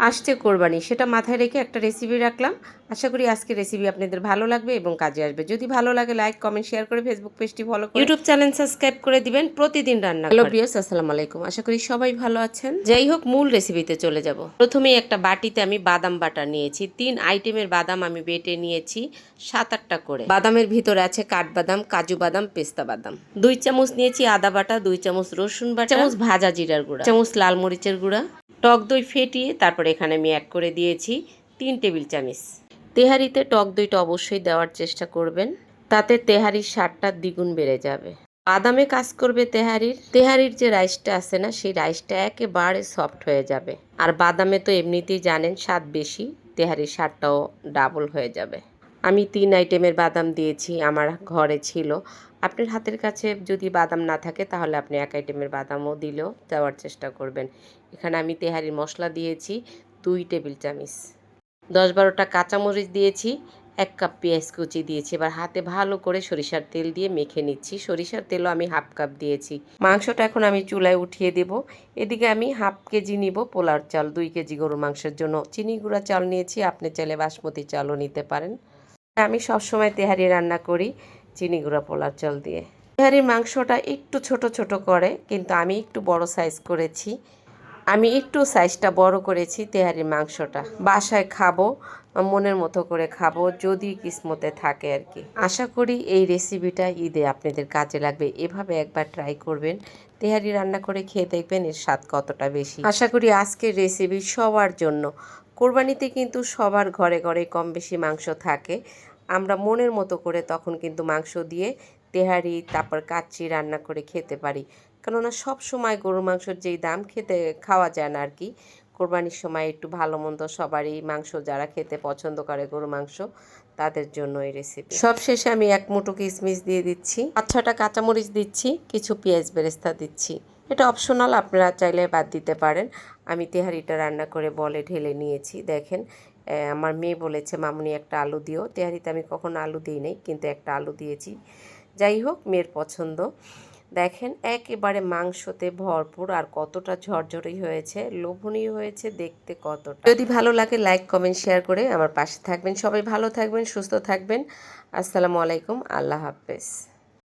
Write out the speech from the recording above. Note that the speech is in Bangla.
আসছে কোরবানি সেটা মাথায় রেখে একটা রেসিপি রাখলাম। আশা করি আজকে রেসিপি আপনাদের ভালো লাগবে এবং কাজে আসবে। যদি ভালো লাগে লাইক কমেন্ট শেয়ার করে ফেসবুক পেজটি ফলো করে ইউটিউব চ্যানেল সাবস্ক্রাইব করে দিবেন। প্রতিদিন রান্না হ্যালো প্রিয়স আসসালামু আলাইকুম। আশা করি সবাই ভালো আছেন। যাই হোক মূল রেসিপিতে চলে যাব। প্রথমেই একটা বাটিতে আমি বাদাম বাটা নিয়েছি। তিন আইটেমের বাদাম আমি বেটে নিয়েছি সাত আটটা করে। বাদামের ভিতরে আছে কাঠবাদাম কাজু বাদাম পেস্তা বাদাম। দুই চামচ নিয়েছি আদা বাটা দুই চামচ রসুন বাটা চামচ ভাজা জিরার গুঁড়া চামচ লাল মরিচের গুঁড়া। টক দই ফেটিয়ে তারপর এখানে আমি অ্যাড করে দিয়েছি তিন টেবিল চামচ। তেহারিতে টক দইটা অবশ্যই দেওয়ার চেষ্টা করবেন, তাতে তেহারির স্বাদটা দ্বিগুণ বেড়ে যাবে। বাদামে কাজ করবে তেহারির। তেহারির যে রাইসটা আছে না, সেই রাইসটা একেবারে সফট হয়ে যাবে। আর বাদামে তো এমনিতেই জানেন, স্বাদ বেশি, তেহারির স্বাদটাও ডাবল হয়ে যাবে। আমি তিন আইটেমের বাদাম দিয়েছি, আমার ঘরে ছিল। আপনার হাতের কাছে যদি বাদাম না থাকে, তাহলে আপনি এক আইটেমের বাদামও দিলেও দেওয়ার চেষ্টা করবেন। এখানে আমি তেহারির মশলা দিয়েছি, দুই টেবিল চামচ। দশ বারোটা কাঁচামরিচ দিয়েছি, এক কাপ পেঁয়াজ কুচি দিয়েছি। এবার হাতে ভালো করে সরিষার তেল দিয়ে মেখে নিচ্ছি। সরিষার তেলও আমি হাফ কাপ দিয়েছি। মাংসটা এখন আমি চুলায় উঠিয়ে দেব। এদিকে আমি হাফ কেজি নিব পোলার চাল, দুই কেজি গরুর মাংসের জন্য। চিনি গুঁড়া চাল নিয়েছি, আপনি চাইলে বাসমতি চালও নিতে পারেন। আমি সবসময় তেহারি রান্না করি চিনি গুঁড়া পোলার চাল দিয়ে। তেহারির মাংসটা একটু ছোট ছোট করে, কিন্তু আমি একটু বড় সাইজ করেছি। আমি একটু সাইজটা বড় করেছি তেহারির মাংসটা। বাসায় খাব, মনের মতো করে খাব, যদি কিসমতে থাকে আর কি। আশা করি এই রেসিপিটা ঈদে আপনাদের কাজে লাগবে। এভাবে একবার ট্রাই করবেন। তেহারি রান্না করে খেয়ে দেখবেন এর স্বাদ কতটা বেশি। আশা করি আজকের রেসিপি সবার জন্য কোরবানিতে কিন্তু সবার ঘরে ঘরে কম বেশি মাংস থাকে। আমরা মনের মতো করে তখন কিন্তু মাংস দিয়ে তেহারি, তারপর কাচ্চি রান্না করে খেতে পারি। কেননা সব সময় গরুর মাংসের যেই দাম খেতে, খাওয়া যায় না আর কি কোরবানির সময় একটু ভালো মন্দ সবারই মাংস, যারা খেতে পছন্দ করে গরু মাংস, তাদের জন্য এই রেসিপি সব শেষে আমি এক মুঠো কিশমিশ দিয়ে দিচ্ছি। পাঁচ ছটা কাঁচামরিচ দিচ্ছি, কিছু পেঁয়াজ বেরেস্তা দিচ্ছি। এটা অপশনাল আপনারা চাইলে বাদ দিতে পারেন। আমি তেহারিটা রান্না করে বলে ঢেলে নিয়েছি, দেখেন। আমার মেয়ে বলেছে, মামুনি, একটা আলু দিও। তেহারিতে আমি কখনো আলু দিই নাই, কিন্তু একটা আলু দিয়েছি। যাই হোক, মেয়ের পছন্দ। দেখেন, একেবারে মাংসতে ভরপুর আর কতটা ঝরঝরি হয়েছে, লোভনীয় হয়েছে দেখতে কতটা। যদি ভালো লাগে লাইক কমেন্ট শেয়ার করে আমার পাশে থাকবেন। সবাই ভালো থাকবেন, সুস্থ থাকবেন। আসসালামু আলাইকুম, আল্লাহ হাফেজ।